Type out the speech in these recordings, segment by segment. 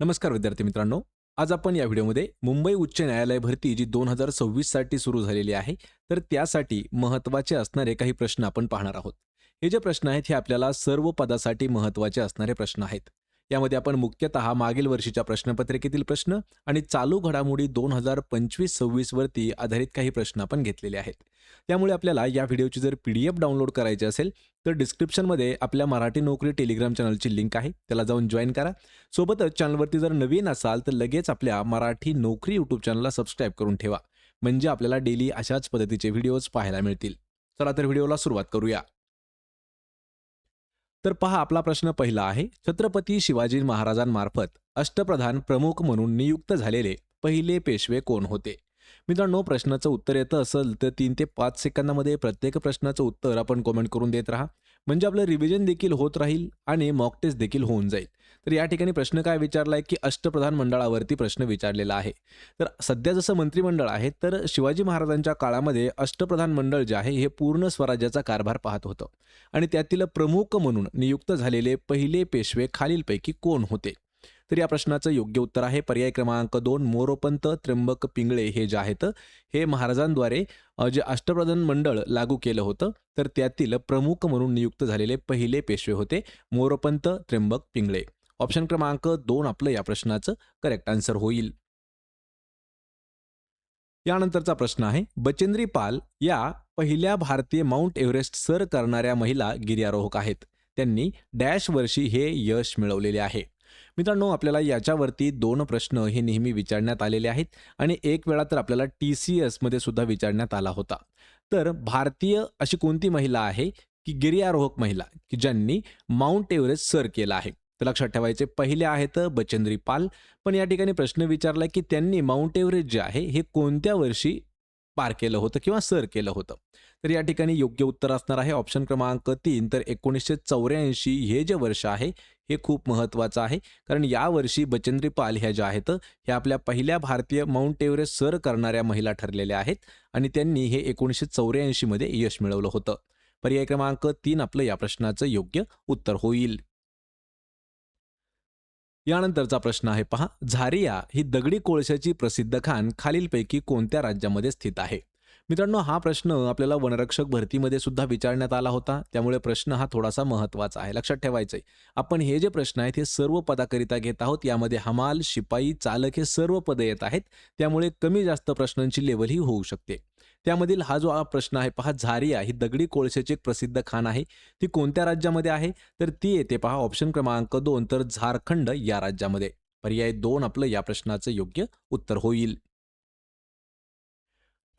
नमस्कार विद्यार्थी मित्रांनो आज आपण या व्हिडिओमध्ये मुंबई उच्च न्यायालय भरती जी दोन हजार सव्वीससाठी सुरू झालेली आहे तर त्यासाठी महत्त्वाचे असणारे काही प्रश्न आपण पाहणार आहोत. हे जे प्रश्न आहेत हे आपल्याला सर्व पदासाठी महत्त्वाचे असणारे प्रश्न आहेत. यामध्ये आपण मुख्यतः मागील वर्षीच्या प्रश्नपत्रिकेतील प्रश्न आणि चालू घडामोडी दोन हजार पंचवीस सव्वीस वरती आधारित काही प्रश्न आपण घेतलेले आहेत. त्यामुळे आपल्याला या व्हिडिओची जर पी डी एफ डाउनलोड करायची असेल तर डिस्क्रिप्शनमध्ये आपल्या मराठी नोकरी टेलिग्राम चॅनलची लिंक आहे. त्याला जाऊन जॉईन करा. सोबतच चॅनलवरती जर नवीन असाल तर लगेच आपल्या मराठी नोकरी यूट्यूब चॅनलला सबस्क्राईब करून ठेवा. म्हणजे आपल्याला डेली अशाच पद्धतीचे व्हिडिओज पाहायला मिळतील. चला तर व्हिडिओला सुरुवात करूया. तर पहा आपला प्रश्न पहिला आहे छत्रपती शिवाजी महाराजांमार्फत अष्टप्रधान प्रमुख म्हणून नियुक्त झालेले पहिले पेशवे कोण होते? मित्रांनो प्रश्नाचं उत्तर येतं असेल तर तीन ते पाच सेकंदामध्ये प्रत्येक प्रश्नाचं उत्तर आपण कॉमेंट करून देत राहा. म्हणजे आपलं रिव्हिजन देखील होत राहील आणि मॉक टेस्ट देखील होऊन जाईल. तर या ठिकाणी प्रश्न काय विचारलाय की अष्टप्रधान मंडळावरती प्रश्न विचारलेला आहे. तर सध्या जसं मंत्रिमंडळ आहे तर शिवाजी महाराजांच्या काळामध्ये अष्टप्रधान मंडळ जे आहे हे पूर्ण स्वराज्याचा कारभार पाहत होतं. आणि त्यातील प्रमुख म्हणून नियुक्त झालेले पहिले पेशवे खालीलपैकी कोण होते? तर या प्रश्नाचं योग्य उत्तर आहे. पर्याय क्रमांक दोन मोरोपंत त्र्यंबक पिंगळे हे जे आहेत हे महाराजांद्वारे जे अष्टप्रधान मंडळ लागू केलं होतं तर त्यातील प्रमुख म्हणून नियुक्त झालेले पहिले पेशवे होते मोरोपंत त्र्यंबक पिंगळे. ऑप्शन क्रमांक दोन आपलं या प्रश्नाचं करेक्ट आन्सर होईल. यानंतरचा प्रश्न आहे. बचेंद्री पाल या पहिल्या भारतीय माउंट एव्हरेस्ट सर करणाऱ्या महिला गिर्यारोहक आहेत. त्यांनी डॅश वर्षी हे यश मिळवलेले आहे. मित्रांनो आपल्याला याच्यावरती दोन प्रश्न हे नेहमी विचारण्यात आलेले आहेत आणि एक वेळा तर आपल्याला टी सी एसमध्ये सुद्धा विचारण्यात आला होता. तर भारतीय अशी कोणती महिला आहे की गिर्यारोहक महिला की ज्यांनी माउंट एव्हरेस्ट सर केला आहे? तर लक्षात ठेवायचे पहिले आहेत बचेंद्री पाल पण या ठिकाणी प्रश्न विचारला की त्यांनी माउंट एव्हरेस्ट जे आहे हे कोणत्या वर्षी पार केलं होतं किंवा सर केलं होतं? तर या ठिकाणी योग्य उत्तर असणार आहे. ऑप्शन क्रमांक तीन तर एकोणीसशे चौऱ्याऐंशी हे जे वर्ष आहे हे खूप महत्त्वाचं आहे. कारण यावर्षी बचेंद्री पाल ह्या ज्या आहेत ह्या आपल्या पहिल्या भारतीय माउंट एव्हरेस्ट सर करणाऱ्या महिला ठरलेल्या आहेत आणि त्यांनी हे एकोणीसशे चौऱ्याऐंशीमध्ये यश मिळवलं होतं. पर्याय क्रमांक तीन आपलं या प्रश्नाचं योग्य उत्तर होईल. यानंतरचा प्रश्न आहे पहा. झारिया ही दगडी कोळशाची प्रसिद्ध खाण खालीलपैकी कोणत्या राज्यामध्ये स्थित आहे? मित्रांनो हा प्रश्न आपल्याला वनरक्षक भरतीमध्ये सुद्धा विचारण्यात आला होता. त्यामुळे प्रश्न हा थोडासा महत्त्वाचा आहे. लक्षात ठेवायचं आहे आपण हे जे प्रश्न आहेत हे सर्व पदाकरिता घेत आहोत. यामध्ये हमाल शिपाई चालक हे सर्व पदं येत आहेत. त्यामुळे कमी जास्त प्रश्नांची लेवल ही होऊ शकते. त्यामधील हा जो हा प्रश्न आहे पहा झारिया ही दगडी कोळशाची एक प्रसिद्ध खाण आहे. ती कोणत्या राज्यामध्ये आहे? तर ती येते पहा ऑप्शन क्रमांक दोन तर झारखंड या राज्यामध्ये. पर्याय दोन आपलं या प्रश्नाचं योग्य उत्तर होईल.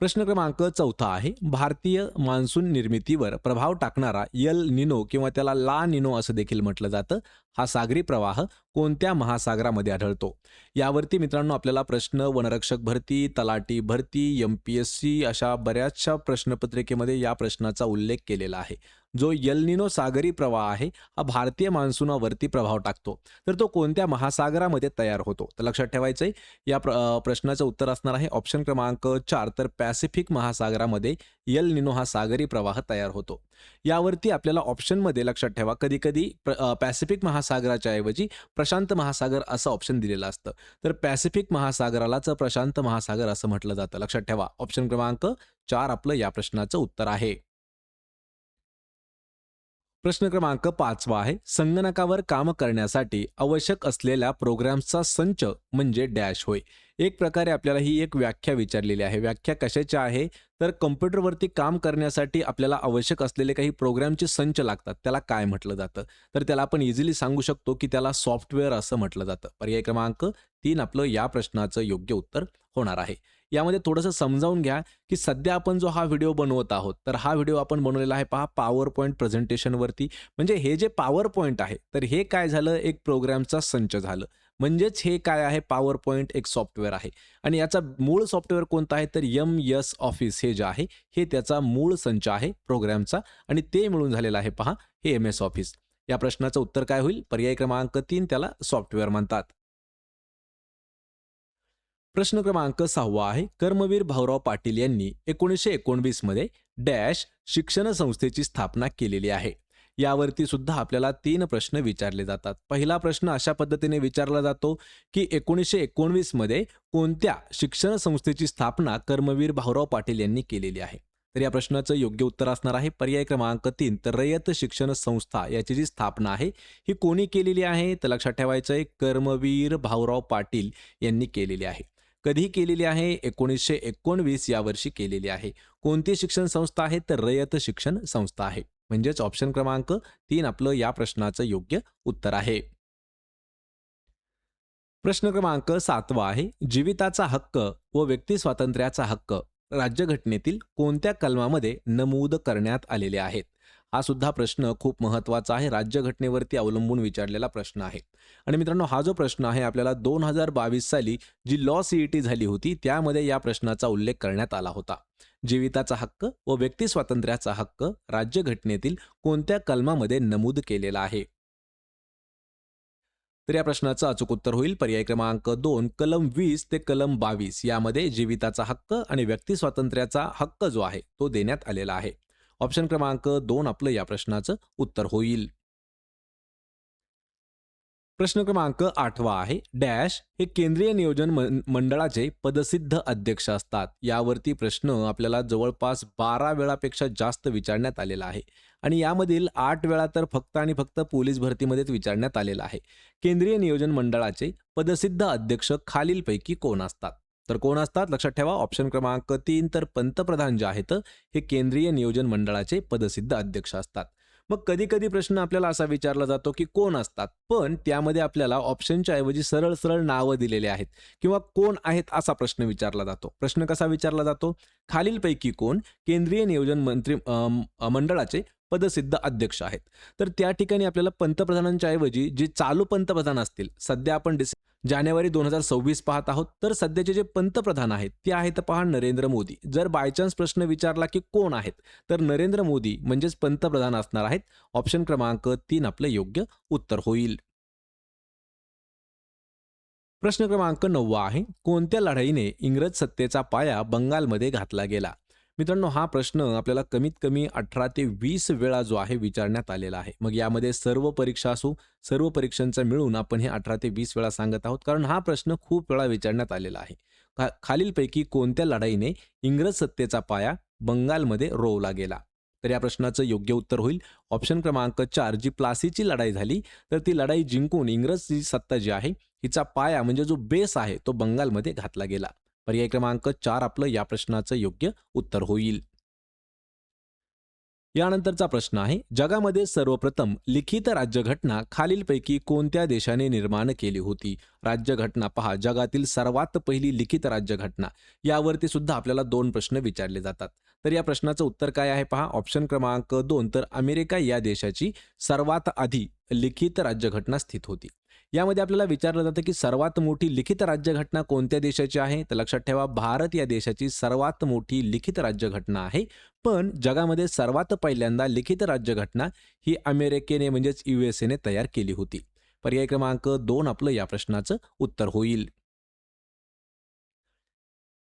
प्रश्न क्रमांक चौथा आहे. भारतीय मान्सून निर्मितीवर प्रभाव टाकणारा यल निनो किंवा त्याला ला निनो असं देखील म्हटलं जातं. हा सागरी प्रवाह कोणत्या महासागरामध्ये आढळतो? यावरती मित्रांनो आपल्याला प्रश्न वनरक्षक भरती तलाटी भरती एम पी एस सी अशा बऱ्याचशा प्रश्नपत्रिकेमध्ये या प्रश्नाचा उल्लेख केलेला आहे. जो यलनिनो सागरी प्रवाह आहे हा भारतीय मान्सूनावरती प्रभाव टाकतो. तर तो कोणत्या महासागरामध्ये तयार होतो? तर लक्षात ठेवायचं आहे या प्र प्रश्नाचं उत्तर असणार आहे ऑप्शन क्रमांक चार तर पॅसिफिक महासागरामध्ये यल निनो हा सागरी प्रवाह तयार होतो. यावरती आपल्याला ऑप्शनमध्ये लक्षात ठेवा कधी कधी पॅसिफिक महासागराच्या ऐवजी प्रशांत महासागर असं ऑप्शन दिलेलं असतं. तर पॅसिफिक महासागरालाच प्रशांत महासागर असं म्हटलं जातं. लक्षात ठेवा ऑप्शन क्रमांक चार आपलं या प्रश्नाचं उत्तर आहे. प्रश्न क्रमांक पाचवा आहे. संगणकावर काम करण्यासाठी आवश्यक असलेल्या प्रोग्राम्सचा संच म्हणजे डॅश होय. एक प्रकारे आपल्याला ही एक व्याख्या विचारलेली आहे. व्याख्या कशाची आहे? तर कम्प्युटरवरती काम करण्यासाठी आपल्याला आवश्यक असलेले काही प्रोग्रामचे संच लागतात. त्याला काय म्हटलं जातं? तर त्याला आपण इझिली सांगू शकतो की त्याला सॉफ्टवेअर असं म्हटलं जातं. पर्याय क्रमांक तीन आपलं या प्रश्नाचं योग्य उत्तर होणार आहे. यामध्ये थोडंसं समजावून घ्या की सध्या आपण जो हा व्हिडिओ बनवत आहोत तर हा व्हिडिओ आपण बनवलेला आहे पहा पॉवर पॉईंट प्रेझेंटेशनवरती. म्हणजे हे जे पॉवर पॉईंट आहे तर हे काय झालं? एक प्रोग्रामचा संच झालं. म्हणजेच हे काय आहे? पॉवर पॉईंट एक सॉफ्टवेअर आहे. आणि याचा मूळ सॉफ्टवेअर कोणता आहे? तर यम यस ऑफिस हे जे आहे हे त्याचा मूळ संच आहे प्रोग्रामचा. आणि ते मिळून झालेलं आहे पहा हे एम एस ऑफिस. या प्रश्नाचं उत्तर काय होईल? पर्याय क्रमांक तीन त्याला सॉफ्टवेअर म्हणतात. प्रश्न क्रमांक सहावा आहे. कर्मवीर भाऊराव पाटील यांनी एकोणीसशे एकोणवीसमध्ये डॅश शिक्षण संस्थेची स्थापना केलेली आहे. यावरती सुद्धा आपल्याला तीन प्रश्न विचारले जातात. पहिला प्रश्न अशा पद्धतीने विचारला जातो की एकोणीसशे एकोणवीसमध्ये कोणत्या शिक्षण संस्थेची स्थापना कर्मवीर भाऊराव पाटील यांनी केलेली आहे? तर या प्रश्नाचं योग्य उत्तर असणार आहे. पर्याय क्रमांक तीन तर रयत शिक्षण संस्था याची जी स्थापना आहे ही कोणी केलेली आहे? तर लक्षात ठेवायचं आहे कर्मवीर भाऊराव पाटील यांनी केलेली आहे. कधी केलेली आहे एकोणीसशे एकोणवीस या वर्षी केलेली आहे. कोणती शिक्षण संस्था आहे? तर रयत शिक्षण संस्था आहे. म्हणजेच ऑप्शन क्रमांक तीन आपलं या प्रश्नाचं योग्य उत्तर आहे. प्रश्न क्रमांक सातवा आहे. जीविताचा हक्क व व्यक्ती स्वातंत्र्याचा हक्क राज्यघटनेतील कोणत्या कलमामध्ये नमूद करण्यात आलेले आहेत? हा सुद्धा प्रश्न खूप महत्त्वाचा आहे. राज्यघटनेवरती अवलंबून विचारलेला प्रश्न आहे. आणि मित्रांनो हा जो प्रश्न आहे आपल्याला दोन हजार बावीस साली जी लॉ सीईटी झाली होती त्यामध्ये या प्रश्नाचा उल्लेख करण्यात आला होता. जीविताचा हक्क व व्यक्ती स्वातंत्र्याचा हक्क राज्यघटनेतील कोणत्या कलमामध्ये नमूद केलेला आहे? तर या प्रश्नाचं अचूक उत्तर होईल. पर्याय क्रमांक दोन कलम वीस ते कलम बावीस यामध्ये जीविताचा हक्क आणि व्यक्ती स्वातंत्र्याचा हक्क जो आहे तो देण्यात आलेला आहे. ऑप्शन क्रमांक दोन आपलं या प्रश्नाचं उत्तर होईल. प्रश्न क्रमांक आठवा आहे. डॅश हे केंद्रीय नियोजन मंडळाचे पदसिद्ध अध्यक्ष असतात. यावरती प्रश्न आपल्याला जवळपास बारा वेळापेक्षा जास्त विचारण्यात आलेला आहे. आणि यामधील आठ वेळा तर फक्त आणि फक्त पोलीस भरतीमध्येच विचारण्यात आलेला आहे. केंद्रीय नियोजन मंडळाचे पदसिद्ध अध्यक्ष खालीलपैकी कोण असतात? तर कोण असतात? लक्षात ठेवा ऑप्शन क्रमांक तीन तर पंतप्रधान जे आहेत हे केंद्रीय नियोजन मंडळाचे पदसिद्ध अध्यक्ष असतात. मग कधी कधी प्रश्न आपल्याला असा विचारला जातो की कोण असतात? पण त्यामध्ये आपल्याला ऑप्शनच्या ऐवजी सरळ सरळ नावं दिलेले आहेत किंवा कोण आहेत असा प्रश्न विचारला जातो. प्रश्न कसा विचारला जातो? खालीलपैकी कोण केंद्रीय नियोजन मंत्री मंडळाचे पदसिद्ध अध्यक्ष आहेत. तर त्या ठिकाणी आपल्याला पंतप्रधानांच्या ऐवजी जे चालू पंतप्रधान असतील सध्या आपण डिसे जानेवारी दोन हजार सव्वीस पाहत आहोत. तर सध्याचे जे पंतप्रधान आहेत ते आहेत पहा नरेंद्र मोदी. जर बायचान्स प्रश्न विचारला की कोण आहेत तर नरेंद्र मोदी म्हणजेच पंतप्रधान असणार आहेत. ऑप्शन क्रमांक तीन आपलं योग्य उत्तर होईल. प्रश्न क्रमांक नववा आहे. कोणत्या लढाईने इंग्रज सत्तेचा पाया बंगालमध्ये घातला गेला? मित्रांनो हा प्रश्न आपल्याला कमीत कमी अठरा ते वीस वेळा जो आहे विचारण्यात आलेला आहे. मग यामध्ये सर्व परीक्षा असो सर्व परीक्षांचा मिळून आपण हे अठरा ते वीस वेळा सांगत आहोत. कारण हा प्रश्न खूप वेळा विचारण्यात आलेला आहे. खालीलपैकी कोणत्या लढाईने इंग्रज सत्तेचा पाया बंगालमध्ये रोवला गेला? तर या प्रश्नाचं योग्य उत्तर होईल. ऑप्शन क्रमांक चार जी प्लासीची लढाई झाली तर ती लढाई जिंकून इंग्रजची सत्ता जी आहे हिचा पाया म्हणजे जो बेस आहे तो बंगालमध्ये घातला गेला. पर्याय क्रमांक चार आपलं या प्रश्नाचं योग्य उत्तर होईल. यानंतरचा प्रश्न आहे जगामध्ये सर्वप्रथम लिखित राज्यघटना खालीलपैकी कोणत्या देशाने निर्माण केली होती? राज्यघटना पहा जगातील सर्वात पहिली लिखित राज्यघटना यावरती सुद्धा आपल्याला दोन प्रश्न विचारले जातात. तर या प्रश्नाचं उत्तर काय आहे पहा ऑप्शन क्रमांक दोन तर अमेरिका या देशाची सर्वात आधी लिखित राज्यघटना स्थित होती. यामध्ये आपल्याला विचारलं जातं की सर्वात मोठी लिखित राज्यघटना कोणत्या देशाची आहे? तर लक्षात ठेवा भारत या देशाची सर्वात मोठी लिखित राज्यघटना आहे. पण जगामध्ये सर्वात पहिल्यांदा लिखित राज्यघटना ही अमेरिकेने म्हणजेच युएसएने तयार केली होती. पर्याय क्रमांक दोन आपलं या प्रश्नाचं उत्तर होईल.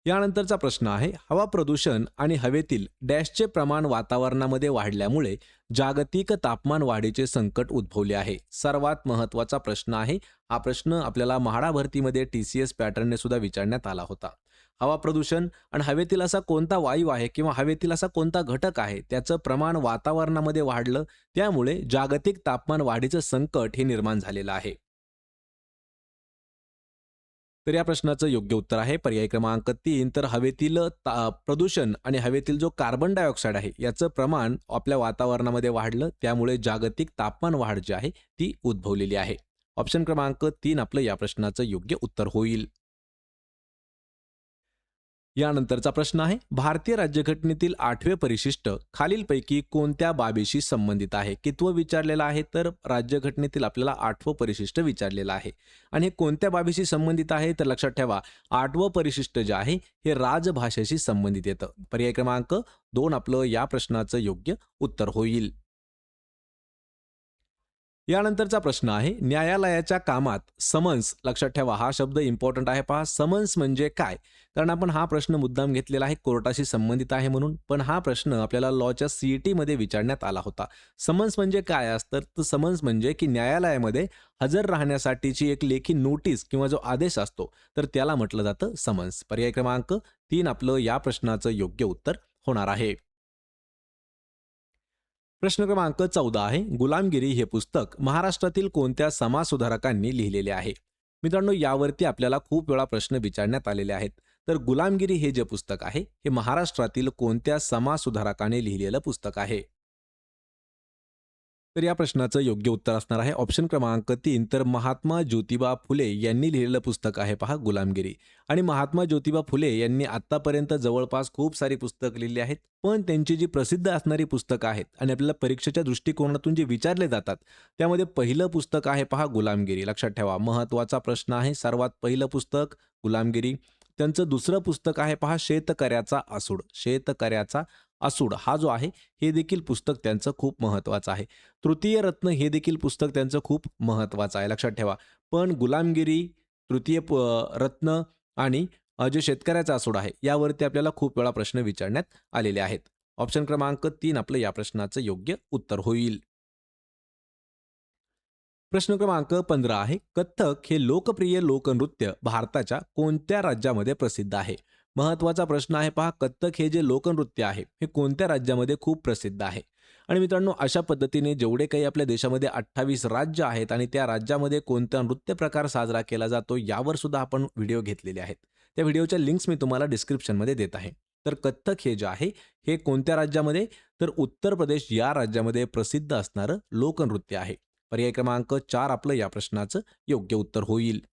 यानंतरचा प्रश्न आहे हवा प्रदूषण आणि हवेतील डॅशचे प्रमाण वातावरणामध्ये वाढल्यामुळे जागतिक तापमान वाढीचे संकट उद्भवले आहे. सर्वात महत्त्वाचा प्रश्न आहे हा प्रश्न आपल्याला म्हाडा भरतीमध्ये टी सी एस पॅटर्नने सुद्धा विचारण्यात आला होता. हवा प्रदूषण आणि हवेतील असा कोणता वायू आहे किंवा हवेतील असा कोणता घटक आहे त्याचं प्रमाण वातावरणामध्ये वाढलं त्यामुळे जागतिक तापमान वाढीचं संकट हे निर्माण झालेलं आहे. तर या प्रश्नाचं योग्य उत्तर आहे. पर्याय क्रमांक तीन तर हवेतील ता- प्रदूषण आणि हवेतील जो कार्बन डायऑक्साईड आहे याचं प्रमाण आपल्या वातावरणामध्ये वाढलं. त्यामुळे जागतिक तापमान वाढ जी आहे ती उद्भवलेली आहे. ऑप्शन क्रमांक तीन आपलं या प्रश्नाचं योग्य उत्तर होईल. यानंतरचा प्रश्न आहे भारतीय राज्यघटनेतील आठवे परिशिष्ट खालीलपैकी कोणत्या बाबीशी संबंधित आहे? कितवं विचारलेलं आहे तर राज्यघटनेतील आपल्याला आठवं परिशिष्ट विचारलेलं आहे. आणि हे कोणत्या बाबीशी संबंधित आहे? तर लक्षात ठेवा आठवं परिशिष्ट जे आहे हे राजभाषेशी संबंधित येतं. पर्याय क्रमांक दोन आपलं या प्रश्नाचं योग्य उत्तर होईल. यानंतरचा प्रश्न आहे न्यायालयाच्या कामात समन्स लक्षात ठेवा हा शब्द इम्पॉर्टंट आहे पहा. समन्स म्हणजे काय? कारण आपण हा प्रश्न मुद्दाम घेतलेला आहे कोर्टाशी संबंधित आहे म्हणून. पण हा प्रश्न आपल्याला लॉच्या सीईटी मध्ये विचारण्यात आला होता. समन्स म्हणजे काय असतं? तर समन्स म्हणजे की न्यायालयामध्ये हजर राहण्यासाठीची एक लेखी नोटीस किंवा जो आदेश असतो तर त्याला म्हटलं जातं समन्स. पर्याय क्रमांक तीन आपलं या प्रश्नाचं योग्य उत्तर होणार आहे. प्रश्न क्रमांक चौदा आहे. गुलामगिरी हे पुस्तक महाराष्ट्रातील कोणत्या समाजसुधारकांनी लिहिलेले आहे? मित्रांनो यावरती आपल्याला खूप वेळा प्रश्न विचारण्यात आलेले आहेत. तर गुलामगिरी हे जे पुस्तक आहे हे महाराष्ट्रातील कोणत्या समाजसुधारकाने लिहिलेलं पुस्तक आहे? तर या प्रश्नाचं योग्य उत्तर असणार आहे. ऑप्शन क्रमांक तीन तर महात्मा ज्योतिबा फुले यांनी लिहिलेलं पुस्तक आहे पहा गुलामगिरी. आणि महात्मा ज्योतिबा फुले यांनी आत्तापर्यंत जवळपास खूप सारी पुस्तकं लिहिली आहेत पण त्यांची जी प्रसिद्ध असणारी पुस्तकं आहेत आणि आपल्याला परीक्षेच्या दृष्टिकोनातून जे विचारले जातात त्यामध्ये पहिलं पुस्तक आहे पहा गुलामगिरी. लक्षात ठेवा महत्त्वाचा प्रश्न आहे सर्वात पहिलं पुस्तक गुलामगिरी. त्यांचं दुसरं पुस्तक आहे पहा शेतकऱ्याचा आसूड. शेतकऱ्याचा असूड हा जो आहे हे देखील पुस्तक त्यांचं खूप महत्त्वाचं आहे. तृतीय रत्न हे देखील पुस्तक त्यांचं खूप महत्त्वाचं आहे. लक्षात ठेवा. पण गुलामगिरी तृतीय रत्न आणि जे शेतकऱ्याचा आसूड आहे यावरती आपल्याला खूप वेळा प्रश्न विचारण्यात आलेले आहेत. ऑप्शन क्रमांक तीन आपलं या प्रश्नाचं योग्य उत्तर होईल. प्रश्न क्रमांक पंधरा आहे. कथ्थक हे लोकप्रिय लोकनृत्य भारताच्या कोणत्या राज्यामध्ये प्रसिद्ध आहे? महत्त्वाचा प्रश्न आहे पहा कथ्थक हे जे लोकनृत्य आहे हे कोणत्या राज्यामध्ये खूप प्रसिद्ध आहे? आणि मित्रांनो अशा पद्धतीने जेवढे काही आपल्या देशामध्ये अठ्ठावीस राज्य आहेत आणि त्या राज्यामध्ये कोणता नृत्य प्रकार साजरा केला जातो यावर सुद्धा आपण व्हिडिओ घेतलेले आहेत. त्या व्हिडिओच्या लिंक्स मी तुम्हाला डिस्क्रिप्शनमध्ये देत आहे. तर कथ्थक हे जे आहे हे कोणत्या राज्यामध्ये? तर उत्तर प्रदेश या राज्यामध्ये प्रसिद्ध असणारं लोकनृत्य आहे. पर्याय क्रमांक चार आपलं या प्रश्नाचं योग्य उत्तर होईल.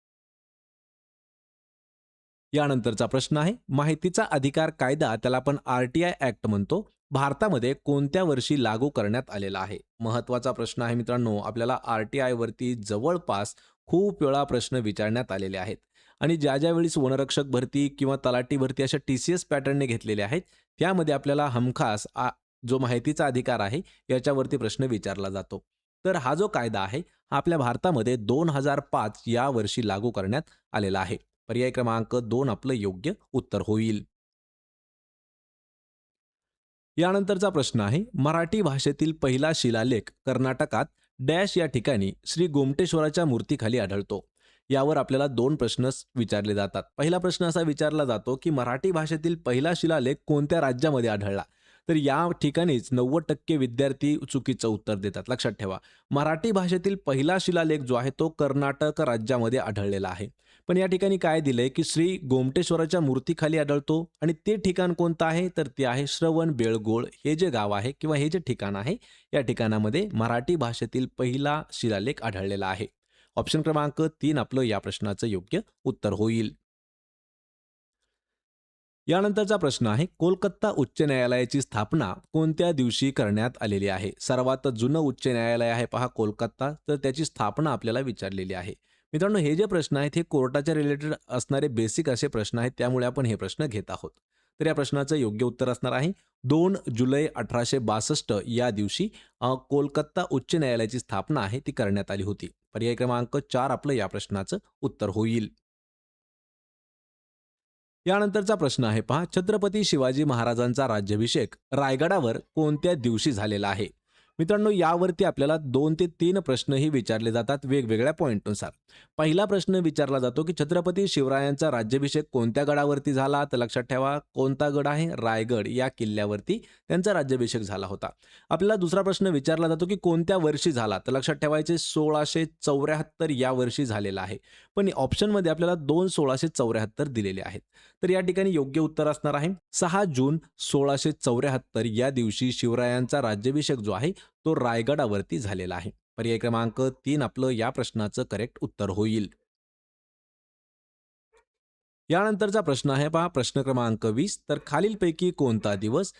यानंतरचा प्रश्न आहे माहितीचा अधिकार कायदा त्याला आपण आर टी आय ऍक्ट म्हणतो. भारतामध्ये कोणत्या वर्षी लागू करण्यात आलेला आहे? महत्त्वाचा प्रश्न आहे मित्रांनो आपल्याला आर टी आय वरती जवळपास खूप वेळा प्रश्न विचारण्यात आलेले आहेत. आणि ज्या ज्या वेळेस वनरक्षक भरती किंवा तलाठी भरती अशा टी सी एस पॅटर्नने घेतलेले आहेत त्यामध्ये आपल्याला हमखास आ- जो माहितीचा अधिकार आहे याच्यावरती प्रश्न विचारला जातो. तर हा जो कायदा आहे हा आपल्या भारतामध्ये दोन हजार पाच या वर्षी लागू करण्यात आलेला आहे. पर्याय क्रमांक दोन आपलं योग्य उत्तर होईल. यानंतरचा प्रश्न आहे मराठी भाषेतील पहिला शिलालेख कर्नाटकात डॅश या ठिकाणी श्री गोमटेश्वराच्या मूर्तीखाली आढळतो. यावर आपल्याला दोन प्रश्न विचारले जातात. पहिला प्रश्न असा विचारला जातो की मराठी भाषेतील पहिला शिलालेख कोणत्या राज्यामध्ये आढळला? तर या ठिकाणीच नव्वद टक्के विद्यार्थी चुकीचं उत्तर देतात. लक्षात ठेवा. मराठी भाषेतील पहिला शिलालेख जो आहे तो कर्नाटक राज्यामध्ये आढळलेला आहे. पण या ठिकाणी काय दिलंय की श्री गोमटेश्वराच्या मूर्तीखाली आढळतो आणि ते ठिकाण कोणतं आहे? तर ते आहे श्रवण बेळगोळ हे जे गाव आहे किंवा हे जे ठिकाण आहे या ठिकाणामध्ये मराठी भाषेतील पहिला शिलालेख आढळलेला आहे. ऑप्शन क्रमांक तीन आपलं या प्रश्नाचं योग्य उत्तर होईल. यानंतरचा प्रश्न आहे कोलकाता उच्च न्यायालयाची स्थापना कोणत्या दिवशी करण्यात आलेली आहे? सर्वात जुनं उच्च न्यायालय आहे पहा कोलकाता तर त्याची स्थापना आपल्याला विचारलेली आहे. मित्रांनो हे जे प्रश्न आहेत हे कोर्टाच्या रिलेटेड असणारे बेसिक असे प्रश्न आहेत त्यामुळे आपण हे प्रश्न घेत आहोत. तर या प्रश्नाचं योग्य उत्तर असणार आहे. दोन जुलै अठराशे बासष्ट या दिवशी कोलकाता उच्च न्यायालयाची स्थापना आहे ती करण्यात आली होती. पर्याय क्रमांक चार आपलं या प्रश्नाचं उत्तर होईल. यानंतरचा प्रश्न आहे पहा. छत्रपती शिवाजी महाराजांचा राज्याभिषेक रायगडावर कोणत्या दिवशी झालेला आहे? मित्रांनो यावरती आपल्याला दोन ते तीन प्रश्नही विचारले जातात वेगवेगळ्या पॉईंटनुसार पहिला प्रश्न विचारला जातो की छत्रपती शिवरायांचा राज्याभिषेक कोणत्या गडावरती झाला? तर लक्षात ठेवा कोणता गड आहे? रायगड या किल्ल्यावरती त्यांचा राज्याभिषेक झाला होता. आपल्याला दुसरा प्रश्न विचारला जातो की कोणत्या वर्षी झाला? तर लक्षात ठेवायचे सोळाशे चौऱ्याहत्तर या वर्षी झालेला आहे. पण ऑप्शनमध्ये आपल्याला दोन सोळाशे चौऱ्याहत्तर दिलेले आहेत. तर या ठिकाणी योग्य उत्तर असणार आहे. सहा जून सोळाशे चौऱ्याहत्तर या दिवशी शिवरायांचा राज्याभिषेक जो आहे तो रायगडावरती झालेला आहे. पर्याय क्रमांक तीन आपलं या प्रश्नाचं करेक्ट उत्तर होईल. यानंतरचा प्रश्न आहे पहा. प्रश्न क्रमांक वीस तर खालीलपैकी कोणता दिवस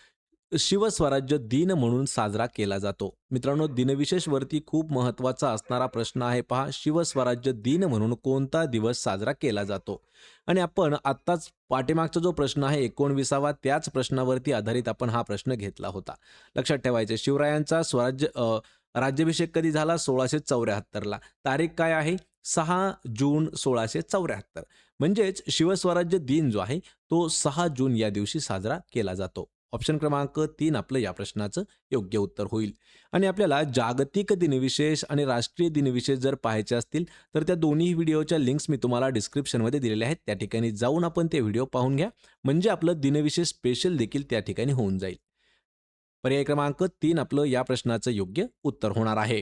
शिवस्वराज्य दिन म्हणून साजरा केला जातो. मित्रांनो दिनविशेष वरती खूप महत्त्वाचा असणारा प्रश्न आहे पहा शिवस्वराज्य दिन म्हणून कोणता दिवस साजरा केला जातो? आणि आपण आत्ताच पाठीमागचा जो प्रश्न आहे एकोणविसावा त्याच प्रश्नावरती आधारित आपण हा प्रश्न घेतला होता. लक्षात ठेवायचे शिवरायांचा स्वराज्य राज्याभिषेक कधी झाला? सोळाशे चौऱ्याहत्तरला. तारीख काय आहे? सहा जून सोळाशे चौऱ्याहत्तर. म्हणजेच शिवस्वराज्य दिन जो आहे तो सहा जून या दिवशी साजरा केला जातो. ऑप्शन क्रमांक तीन आपलं या प्रश्नाचं योग्य उत्तर होईल. आणि आपल्याला जागतिक दिनविशेष आणि राष्ट्रीय दिनविशेष जर पाहायचे असतील तर त्या दोन्ही व्हिडिओच्या लिंक्स मी तुम्हाला डिस्क्रिप्शनमध्ये दिलेल्या आहेत. त्या ठिकाणी जाऊन आपण ते व्हिडिओ पाहून घ्या. म्हणजे आपलं दिनविशेष स्पेशल देखील त्या ठिकाणी होऊन जाईल. पर्याय क्रमांक तीन आपलं या प्रश्नाचं योग्य उत्तर होणार आहे.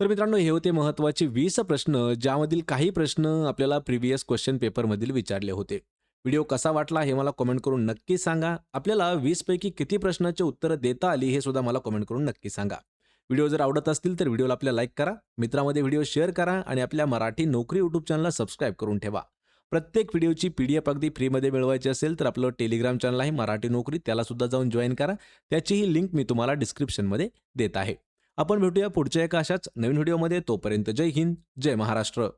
तर मित्रांनो हे होते महत्त्वाचे वीस प्रश्न ज्यामधील काही प्रश्न आपल्याला प्रिव्हियस क्वेश्चन पेपरमधील विचारले होते. व्हिडिओ कसा वाटला हे मला कमेंट करून नक्की सांगा. आपल्याला वीसपैकी किती प्रश्नाचे उत्तरं देता आली हे सुद्धा मला कमेंट करून नक्की सांगा. व्हिडिओ जर आवडत असतील तर व्हिडिओला आपल्या लाईक करा मित्रामध्ये व्हिडिओ शेअर करा आणि आपल्या मराठी नोकरी यूट्यूब चॅनलला सबस्क्राईब करून ठेवा. प्रत्येक व्हिडिओची पी डी एफ अगदी फ्रीमध्ये मिळवायची असेल तर आपलं टेलिग्राम चॅनल आहे मराठी नोकरी त्याला सुद्धा जाऊन जॉईन करा. त्याचीही लिंक मी तुम्हाला डिस्क्रिप्शनमध्ये देत आहे. आपण भेटूया पुढच्या एका अशाच नवीन व्हिडिओमध्ये. तोपर्यंत जय हिंद जय महाराष्ट्र.